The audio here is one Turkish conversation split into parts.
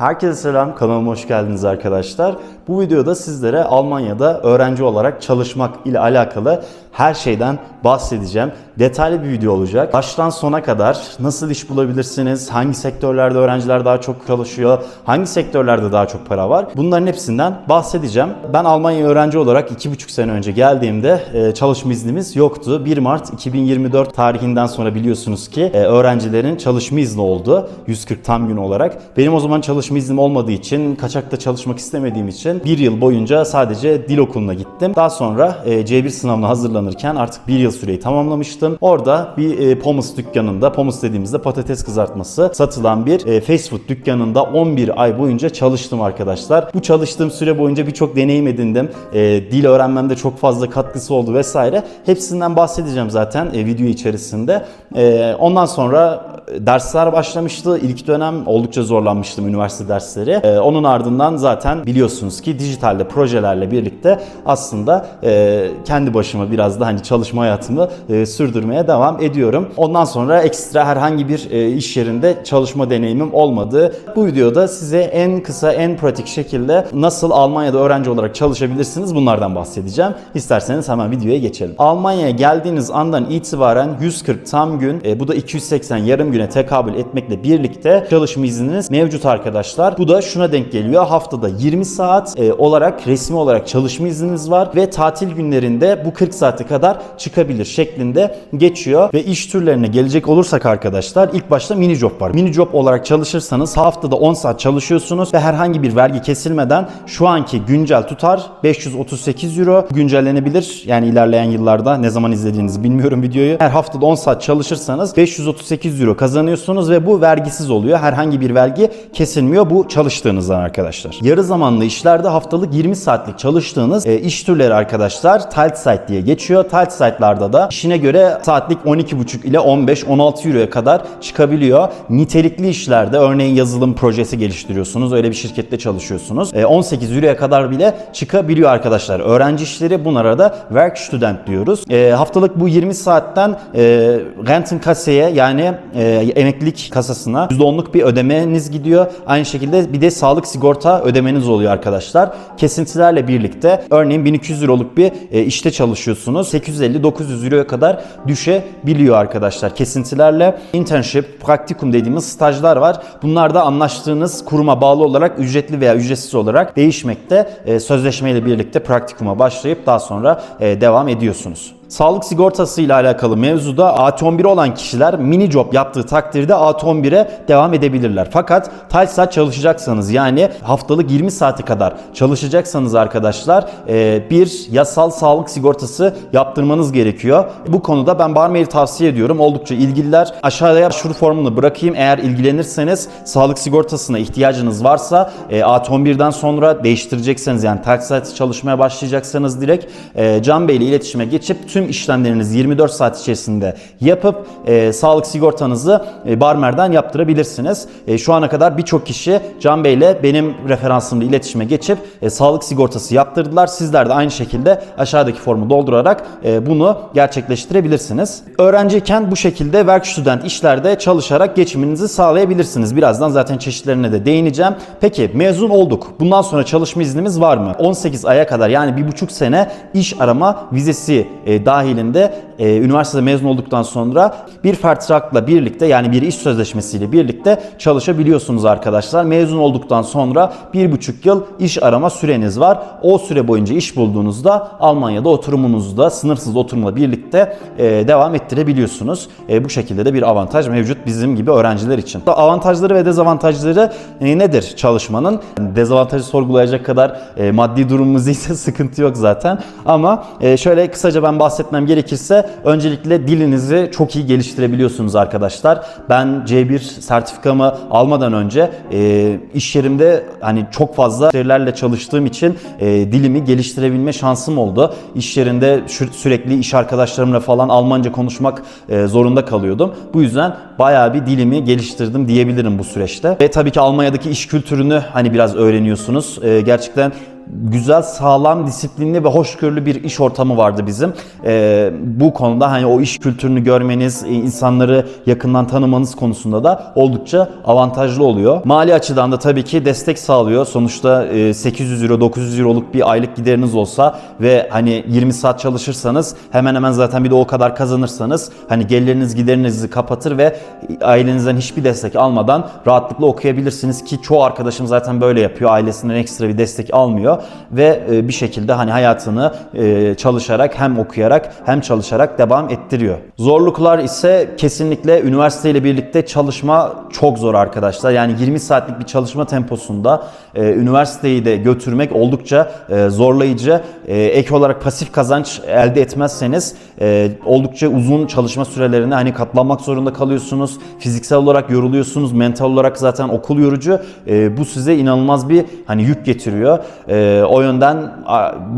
Herkese selam, kanalıma hoş geldiniz arkadaşlar. Bu videoda sizlere Almanya'da öğrenci olarak çalışmak ile alakalı her şeyden bahsedeceğim. Detaylı bir video olacak. Baştan sona kadar nasıl iş bulabilirsiniz, hangi sektörlerde öğrenciler daha çok çalışıyor, hangi sektörlerde daha çok para var bunların hepsinden bahsedeceğim. Ben Almanya öğrenci olarak 2,5 sene önce geldiğimde e, çalışma iznimiz yoktu. 1 Mart 2024 tarihinden sonra biliyorsunuz ki e, öğrencilerin çalışma izni oldu. 140 tam gün olarak. Benim o zaman çalışma iznim olmadığı için, kaçakta çalışmak istemediğim için bir yıl boyunca sadece dil okuluna gittim. Daha sonra e, C1 sınavına hazırlanırken artık bir yıl süreyi tamamlamıştım. Orada bir e, Pommes dükkanında, Pommes dediğimizde patates kızartması satılan bir e, fast food dükkanında 11 ay boyunca çalıştım arkadaşlar. Bu çalıştığım süre boyunca birçok deneyim edindim. E, dil öğrenmemde çok fazla katkısı oldu vesaire. Hepsinden bahsedeceğim zaten e, video içerisinde. E, ondan sonra dersler başlamıştı. İlk dönem oldukça zorlanmıştım üniversite dersleri. Ee, onun ardından zaten biliyorsunuz ki dijitalde projelerle birlikte aslında e, kendi başıma biraz da hani çalışma hayatımı e, sürdürmeye devam ediyorum. Ondan sonra ekstra herhangi bir e, iş yerinde çalışma deneyimim olmadı. Bu videoda size en kısa, en pratik şekilde nasıl Almanya'da öğrenci olarak çalışabilirsiniz bunlardan bahsedeceğim. İsterseniz hemen videoya geçelim. Almanya'ya geldiğiniz andan itibaren 140 tam gün, e, bu da 280 yarım güne tekabül etmekle birlikte çalışma izniniz mevcut arkadaşlar. Bu da şuna denk geliyor. Haftada 20 saat e, olarak resmi olarak çalışma izniniz var ve tatil günlerinde bu 40 saate kadar çıkabilir şeklinde geçiyor. Ve iş türlerine gelecek olursak arkadaşlar ilk başta mini job var. Mini job olarak çalışırsanız haftada 10 saat çalışıyorsunuz ve herhangi bir vergi kesilmeden şu anki güncel tutar 538 euro güncellenebilir. Yani ilerleyen yıllarda ne zaman izlediğinizi bilmiyorum videoyu. Her haftada 10 saat çalışırsanız 538 euro kazanıyorsunuz ve bu vergisiz oluyor. Herhangi bir vergi kesilmiyor bu çalıştığınızdan arkadaşlar. Yarı zamanlı işlerde haftalık 20 saatlik çalıştığınız e, iş türleri arkadaşlar Teilzeit diye geçiyor. Teilzeit'larda da işine göre saatlik 12,5 ile 15-16 euroya kadar çıkabiliyor. Nitelikli işlerde örneğin yazılım projesi geliştiriyorsunuz. Öyle bir şirkette çalışıyorsunuz. E, 18 euroya kadar bile çıkabiliyor arkadaşlar. Öğrenci işleri bunlara da Werkstudent diyoruz. E, haftalık bu 20 saatten e, Rentenkasseye yani e, emeklilik kasasına %10'luk bir ödemeniz gidiyor. Aynı şekilde bir de sağlık sigorta ödemeniz oluyor arkadaşlar. Kesintilerle birlikte örneğin 1200 euroluk bir e, işte çalışıyorsunuz. 850-900 euroya kadar düşebiliyor arkadaşlar kesintilerle. Internship, praktikum dediğimiz stajlar var. Bunlar da anlaştığınız kuruma bağlı olarak ücretli veya ücretsiz olarak değişmekte. E, sözleşmeyle birlikte praktikuma başlayıp daha sonra e, devam ediyorsunuz. Sağlık sigortası ile alakalı mevzuda AT11 olan kişiler mini job yaptığı takdirde AT11'e devam edebilirler. Fakat Teilzeit çalışacaksanız yani haftalık 20 saate kadar çalışacaksanız arkadaşlar e, bir yasal sağlık sigortası yaptırmanız gerekiyor. Bu konuda ben Barmail tavsiye ediyorum. Oldukça ilgililer. Aşağıya şuru formunu bırakayım. Eğer ilgilenirseniz sağlık sigortasına ihtiyacınız varsa e, AT11'den sonra değiştirecekseniz yani Teilzeit çalışmaya başlayacaksanız direkt e, Can Bey ile iletişime geçip tüm işlemlerinizi 24 saat içerisinde yapıp e, sağlık sigortanızı e, Barmer'den yaptırabilirsiniz. E, şu ana kadar birçok kişi Can Bey ile benim referansımla iletişime geçip e, sağlık sigortası yaptırdılar. Sizler de aynı şekilde aşağıdaki formu doldurarak e, bunu gerçekleştirebilirsiniz. Öğrenciyken bu şekilde Werkstudent işlerde çalışarak geçiminizi sağlayabilirsiniz. Birazdan zaten çeşitlerine de değineceğim. Peki mezun olduk. Bundan sonra çalışma iznimiz var mı? 18 aya kadar yani bir buçuk sene iş arama vizesi e, dahilinde e, üniversitede mezun olduktan sonra bir Vertrag'la birlikte yani bir iş sözleşmesiyle birlikte çalışabiliyorsunuz arkadaşlar. Mezun olduktan sonra bir buçuk yıl iş arama süreniz var. O süre boyunca iş bulduğunuzda Almanya'da oturumunuzu da sınırsız oturumla birlikte e, devam ettirebiliyorsunuz. E, bu şekilde de bir avantaj mevcut bizim gibi öğrenciler için. Avantajları ve dezavantajları e, nedir çalışmanın? Dezavantajı sorgulayacak kadar e, maddi durumumuz ise sıkıntı yok zaten. Ama e, şöyle kısaca ben bahsetmem gerekirse öncelikle dilinizi çok iyi geliştirebiliyorsunuz arkadaşlar. Ben C1 sertifikamı almadan önce e, iş yerimde hani çok fazla müşterilerle çalıştığım için e, dilimi geliştirebilme şansım oldu. İş yerinde sürekli iş arkadaşlarımla falan Almanca konuşmak e, zorunda kalıyordum. Bu yüzden bayağı bir dilimi geliştirdim diyebilirim bu süreçte. Ve tabii ki Almanya'daki iş kültürünü hani biraz öğreniyorsunuz. E, gerçekten güzel, sağlam, disiplinli ve hoşgörülü bir iş ortamı vardı bizim. E, bu konuda hani o iş kültürünü görmeniz, e, insanları yakından tanımanız konusunda da oldukça avantajlı oluyor. Mali açıdan da tabii ki destek sağlıyor. Sonuçta e, 800 euro, 900 euroluk bir aylık gideriniz olsa ve hani 20 saat çalışırsanız hemen hemen zaten bir de o kadar kazanırsanız hani geliriniz giderinizi kapatır ve ailenizden hiçbir destek almadan rahatlıkla okuyabilirsiniz ki çoğu arkadaşım zaten böyle yapıyor. Ailesinden ekstra bir destek almıyor ve e, bir şekilde hani hayatını e, çalışarak hem okuyarak hem çalışarak devam ettiriyor. Zorluklar ise kesinlikle üniversiteyle birlikte çalışma çok zor arkadaşlar. Yani 20 saatlik bir çalışma temposunda e, üniversiteyi de götürmek oldukça zorlayıcı. Ek olarak pasif kazanç elde etmezseniz oldukça uzun çalışma sürelerine hani katlanmak zorunda kalıyorsunuz. Fiziksel olarak yoruluyorsunuz. Mental olarak zaten okul yorucu. Bu size inanılmaz bir hani yük getiriyor. E, o yönden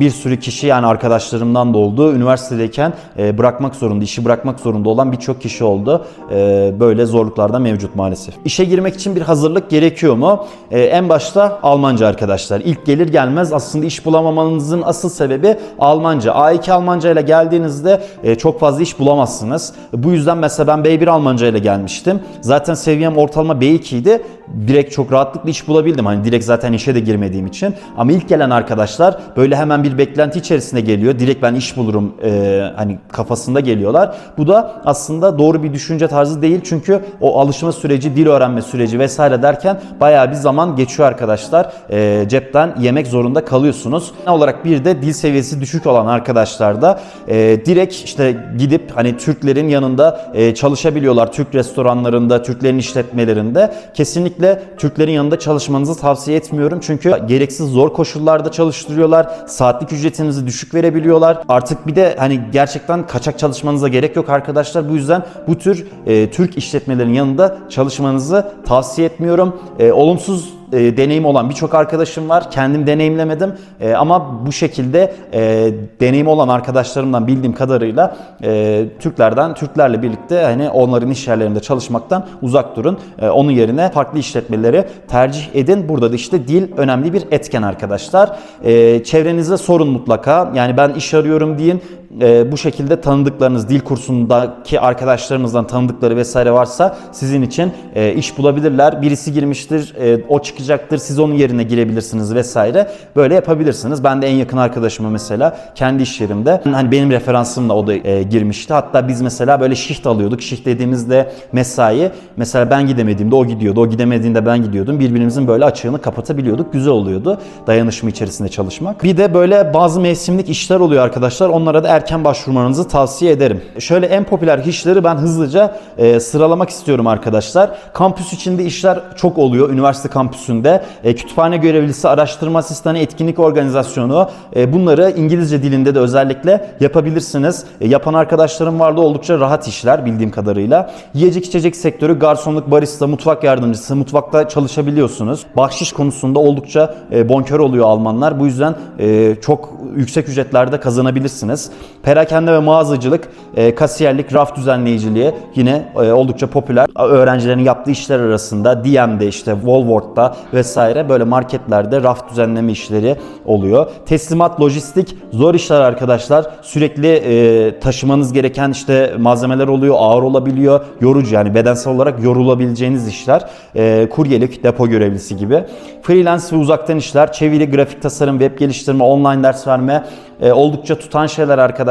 bir sürü kişi yani arkadaşlarımdan da oldu. Üniversitedeyken e, bırakmak zorunda, işi bırakmak zorunda olan birçok kişi oldu. E, böyle zorluklar da mevcut maalesef. İşe girmek için bir hazırlık gerekiyor mu? E, en başta Almanca arkadaşlar. İlk gelir gelmez aslında iş bulamamanızın asıl sebebi Almanca. A2 Almanca ile geldiğinizde e, çok fazla iş bulamazsınız. Bu yüzden mesela ben B1 Almanca ile gelmiştim. Zaten seviyem ortalama B2 idi. Direkt çok rahatlıkla iş bulabildim. Hani direkt zaten işe de girmediğim için. Ama ilk gelen arkadaşlar böyle hemen bir beklenti içerisinde geliyor. Direkt ben iş bulurum e, hani kafasında geliyorlar. Bu da aslında doğru bir düşünce tarzı değil. Çünkü o alışma süreci, dil öğrenme süreci vesaire derken bayağı bir zaman geçiyor arkadaşlar. E, cepten yemek zorunda kalıyorsunuz. Ne olarak bir de dil seviyesi düşük olan arkadaşlar da e, direkt işte gidip hani Türklerin yanında e, çalışabiliyorlar. Türk restoranlarında, Türklerin işletmelerinde. Kesinlikle Türklerin yanında çalışmanızı tavsiye etmiyorum. Çünkü gereksiz zor koşullarda çalıştırıyorlar. Saatlik ücretinizi düşük verebiliyorlar. Artık bir de hani gerçekten kaçak çalışmanıza gerek yok arkadaşlar. Bu yüzden bu tür e, Türk işletmelerin yanında çalışmanızı tavsiye etmiyorum. E, olumsuz e, deneyim olan birçok arkadaşım var. Kendim deneyimlemedim E, ama bu şekilde e, deneyim olan arkadaşlarımdan bildiğim kadarıyla e, Türklerden, Türklerle birlikte hani onların iş yerlerinde çalışmaktan uzak durun. E, onun yerine farklı işletmeleri tercih edin. Burada da işte dil önemli bir etken arkadaşlar. E, çevrenizde sorun mutlaka. Yani ben iş arıyorum deyin. E, bu şekilde tanıdıklarınız, dil kursundaki arkadaşlarınızdan tanıdıkları vesaire varsa sizin için e, iş bulabilirler. Birisi girmiştir, e, o çıkacaktır, siz onun yerine girebilirsiniz vesaire. Böyle yapabilirsiniz. Ben de en yakın arkadaşıma mesela kendi iş yerimde hani benim referansımla o da e, girmişti. Hatta biz mesela böyle shift alıyorduk. Shift dediğimizde mesai. Mesela ben gidemediğimde o gidiyordu. O gidemediğinde ben gidiyordum. Birbirimizin böyle açığını kapatabiliyorduk. Güzel oluyordu. Dayanışma içerisinde çalışmak. Bir de böyle bazı mevsimlik işler oluyor arkadaşlar. Onlara da erken başvurmanızı tavsiye ederim. Şöyle en popüler işleri ben hızlıca e, sıralamak istiyorum arkadaşlar. Kampüs içinde işler çok oluyor. Üniversite kampüsünde. E, kütüphane görevlisi, araştırma asistanı, etkinlik organizasyonu. E, bunları İngilizce dilinde de özellikle yapabilirsiniz. E, yapan arkadaşlarım vardı. Oldukça rahat işler bildiğim kadarıyla. Yiyecek içecek sektörü, garsonluk, barista, mutfak yardımcısı, mutfakta çalışabiliyorsunuz. Bahşiş konusunda oldukça e, bonkör oluyor Almanlar. Bu yüzden e, çok yüksek ücretlerde kazanabilirsiniz. Perakende ve mağazacılık, e, kasiyerlik, raf düzenleyiciliği yine e, oldukça popüler. Öğrencilerin yaptığı işler arasında DM'de işte Walmart'ta vesaire böyle marketlerde raf düzenleme işleri oluyor. Teslimat, lojistik zor işler arkadaşlar. Sürekli e, taşımanız gereken işte malzemeler oluyor, ağır olabiliyor. Yorucu yani bedensel olarak yorulabileceğiniz işler. Kuryelik, depo görevlisi gibi. Freelance ve uzaktan işler, çeviri, grafik tasarım, web geliştirme, online ders verme oldukça tutan şeyler arkadaşlar.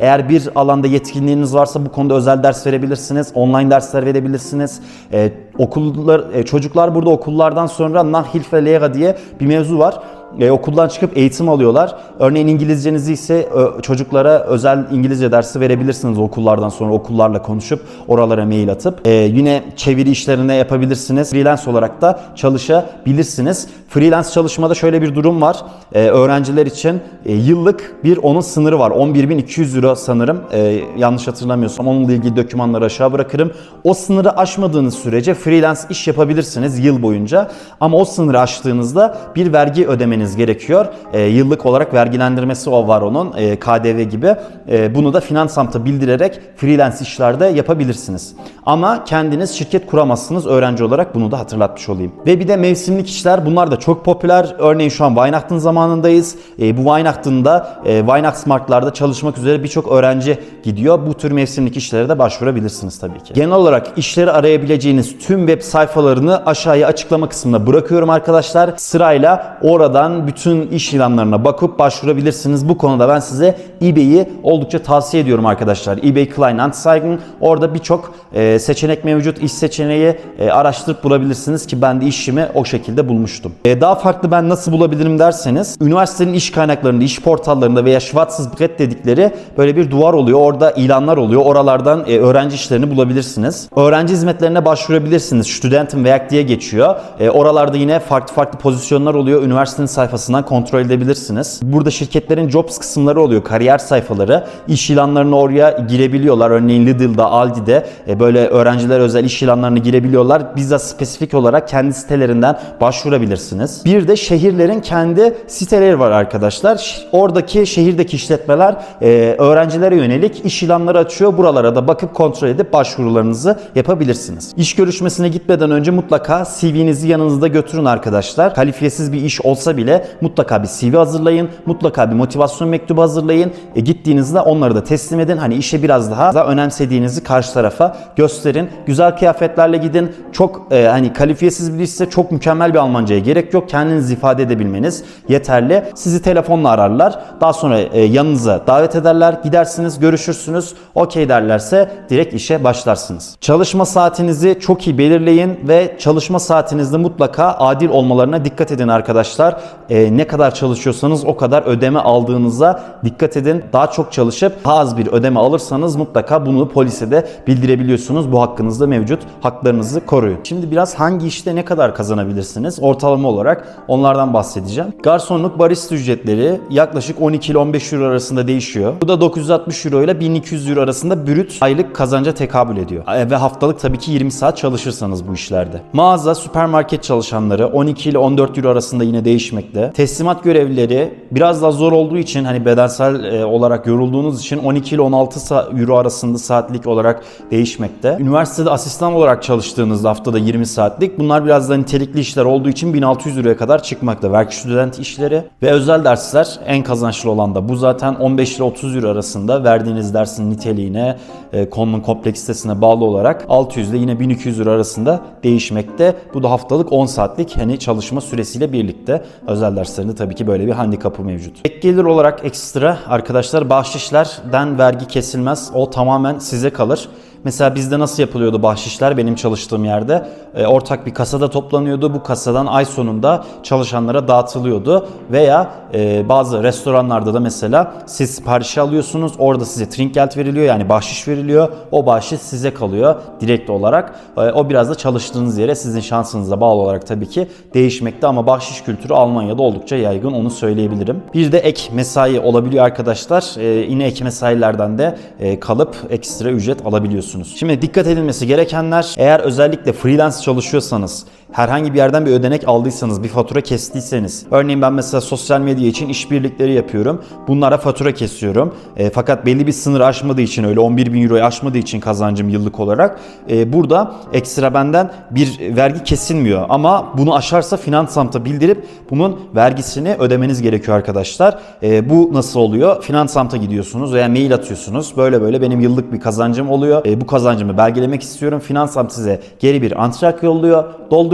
Eğer bir alanda yetkinliğiniz varsa bu konuda özel ders verebilirsiniz. Online dersler verebilirsiniz. E, okullar, çocuklar burada okullardan sonra Nachhilfe Lehre diye bir mevzu var e, okuldan çıkıp eğitim alıyorlar. Örneğin İngilizcenizi ise e, çocuklara özel İngilizce dersi verebilirsiniz okullardan sonra okullarla konuşup oralara mail atıp. E, yine çeviri işlerine yapabilirsiniz. Freelance olarak da çalışabilirsiniz. Freelance çalışmada şöyle bir durum var. E, öğrenciler için e, yıllık bir onun sınırı var. 11.200 euro sanırım. E, yanlış hatırlamıyorsam onunla ilgili dokümanları aşağı bırakırım. O sınırı aşmadığınız sürece freelance iş yapabilirsiniz yıl boyunca. Ama o sınırı aştığınızda bir vergi ödemeniz ödemeniz gerekiyor. E, yıllık olarak vergilendirmesi o var onun e, KDV gibi. E, bunu da Finansamt'a bildirerek freelance işlerde yapabilirsiniz. Ama kendiniz şirket kuramazsınız öğrenci olarak bunu da hatırlatmış olayım. Ve bir de mevsimlik işler bunlar da çok popüler. Örneğin şu an Weihnachten zamanındayız. E, bu Weihnachten'da e, Weihnachtsmarktlarda çalışmak üzere birçok öğrenci gidiyor. Bu tür mevsimlik işlere de başvurabilirsiniz tabii ki. Genel olarak işleri arayabileceğiniz tüm web sayfalarını aşağıya açıklama kısmına bırakıyorum arkadaşlar. Sırayla oradan bütün iş ilanlarına bakıp başvurabilirsiniz. Bu konuda ben size eBay'i oldukça tavsiye ediyorum arkadaşlar. eBay Kleinanzeigen orada birçok e, seçenek mevcut. İş seçeneği e, araştırıp bulabilirsiniz ki ben de işimi o şekilde bulmuştum. E, daha farklı ben nasıl bulabilirim derseniz üniversitenin iş kaynaklarında, iş portallarında veya Schwarzbrett dedikleri böyle bir duvar oluyor. Orada ilanlar oluyor. Oralardan öğrenci işlerini bulabilirsiniz. Öğrenci hizmetlerine başvurabilirsiniz. Studentenwerk diye geçiyor. Oralarda yine farklı farklı pozisyonlar oluyor. Üniversitenin sayfasından kontrol edebilirsiniz. Burada şirketlerin jobs kısımları oluyor. Kariyer sayfaları. İş ilanlarını oraya girebiliyorlar. Örneğin Lidl'da, Aldi'de e, böyle öğrenciler özel iş ilanlarını girebiliyorlar. Bizzat spesifik olarak kendi sitelerinden başvurabilirsiniz. Bir de şehirlerin kendi siteleri var arkadaşlar. Oradaki şehirdeki işletmeler e, öğrencilere yönelik iş ilanları açıyor. Buralara da bakıp kontrol edip başvurularınızı yapabilirsiniz. İş görüşmesine gitmeden önce mutlaka CV'nizi yanınızda götürün arkadaşlar. Kalifiyesiz bir iş olsa bile mutlaka bir CV hazırlayın. Mutlaka bir motivasyon mektubu hazırlayın. E, gittiğinizde onları da teslim edin. Hani işe biraz daha, daha önemsediğinizi karşı tarafa gösterin. Güzel kıyafetlerle gidin. Çok e, hani kalifiyesiz bir işse çok mükemmel bir Almancaya gerek yok. Kendinizi ifade edebilmeniz yeterli. Sizi telefonla ararlar. Daha sonra e, yanınıza davet ederler. Gidersiniz, görüşürsünüz. Okey derlerse direkt işe başlarsınız. Çalışma saatinizi çok iyi belirleyin ve çalışma saatinizde mutlaka adil olmalarına dikkat edin arkadaşlar. E, ne kadar çalışıyorsanız o kadar ödeme aldığınıza dikkat edin. Daha çok çalışıp daha az bir ödeme alırsanız mutlaka bunu polise de bildirebiliyorsunuz. Bu hakkınızda mevcut. Haklarınızı koruyun. Şimdi biraz hangi işte ne kadar kazanabilirsiniz? Ortalama olarak onlardan bahsedeceğim. Garsonluk barista ücretleri yaklaşık 12 ile 15 euro arasında değişiyor. Bu da 960 euro ile 1200 euro arasında brüt aylık kazanca tekabül ediyor. E, Ve haftalık tabii ki 20 saat çalışırsanız bu işlerde. Mağaza, süpermarket çalışanları 12 ile 14 euro arasında yine değişmekte. Teslimat görevlileri biraz daha zor olduğu için hani bedensel e, olarak yorulduğunuz için 12 ile 16 sa- euro arasında saatlik olarak değişmekte. Üniversitede asistan olarak çalıştığınızda haftada 20 saatlik bunlar biraz da nitelikli işler olduğu için 1600 euroya kadar çıkmakta. Werkstudent işleri ve özel dersler en kazançlı olan da bu zaten 15 ile 30 euro arasında verdiğiniz dersin niteliğine, e, konunun kompleksitesine bağlı olarak 600 ile yine 1200 euro arasında değişmekte. Bu da haftalık 10 saatlik hani çalışma süresiyle birlikte. Özel derslerinde tabii ki böyle bir handikapı mevcut. Ek gelir olarak ekstra arkadaşlar bahşişlerden vergi kesilmez. O tamamen size kalır. Mesela bizde nasıl yapılıyordu bahşişler benim çalıştığım yerde? E, ortak bir kasada toplanıyordu. Bu kasadan ay sonunda çalışanlara dağıtılıyordu. Veya e, bazı restoranlarda da mesela siz siparişi alıyorsunuz. Orada size trinkgeld veriliyor yani bahşiş veriliyor. O bahşiş size kalıyor direkt olarak. E, o biraz da çalıştığınız yere sizin şansınıza bağlı olarak tabii ki değişmekte ama bahşiş kültürü Almanya'da oldukça yaygın onu söyleyebilirim. Bir de ek mesai olabiliyor arkadaşlar. E, yine ek mesailerden de e, kalıp ekstra ücret alabiliyorsunuz. Şimdi dikkat edilmesi gerekenler eğer özellikle freelance çalışıyorsanız herhangi bir yerden bir ödenek aldıysanız, bir fatura kestiyseniz. Örneğin ben mesela sosyal medya için işbirlikleri yapıyorum. Bunlara fatura kesiyorum. E, fakat belli bir sınır aşmadığı için öyle 11 bin euroyu aşmadığı için kazancım yıllık olarak e, burada ekstra benden bir vergi kesilmiyor. Ama bunu aşarsa Finansamt'a bildirip bunun vergisini ödemeniz gerekiyor arkadaşlar. E, bu nasıl oluyor? Finansamt'a gidiyorsunuz veya mail atıyorsunuz. Böyle böyle benim yıllık bir kazancım oluyor. E, bu kazancımı belgelemek istiyorum. Finansamt size geri bir antrak yolluyor.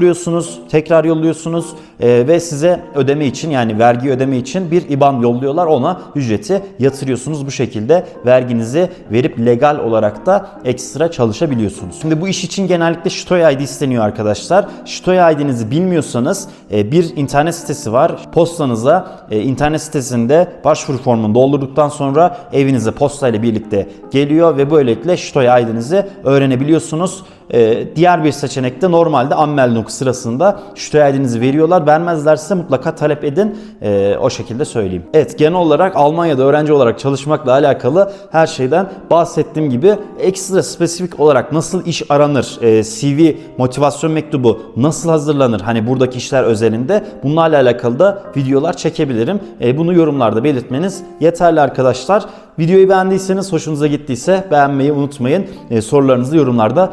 Dolduruyorsunuz, tekrar yolluyorsunuz e, ve size ödeme için yani vergi ödeme için bir IBAN yolluyorlar. Ona ücreti yatırıyorsunuz. Bu şekilde verginizi verip legal olarak da ekstra çalışabiliyorsunuz. Şimdi bu iş için genellikle Stoy ID isteniyor arkadaşlar. Stoy ID'nizi bilmiyorsanız e, bir internet sitesi var. Postanıza e, internet sitesinde başvuru formunu doldurduktan sonra evinize postayla birlikte geliyor ve böylelikle Stoy ID'nizi öğrenebiliyorsunuz. Ee, diğer bir seçenekte normalde Anmeldung sırasında Steuer ID'nizi veriyorlar. Vermezlerse mutlaka talep edin. Ee, o şekilde söyleyeyim. Evet genel olarak Almanya'da öğrenci olarak çalışmakla alakalı her şeyden bahsettiğim gibi ekstra spesifik olarak nasıl iş aranır, e, CV, motivasyon mektubu nasıl hazırlanır hani buradaki işler özelinde bunlarla alakalı da videolar çekebilirim. E, bunu yorumlarda belirtmeniz yeterli arkadaşlar. Videoyu beğendiyseniz, hoşunuza gittiyse beğenmeyi unutmayın. E, sorularınızı yorumlarda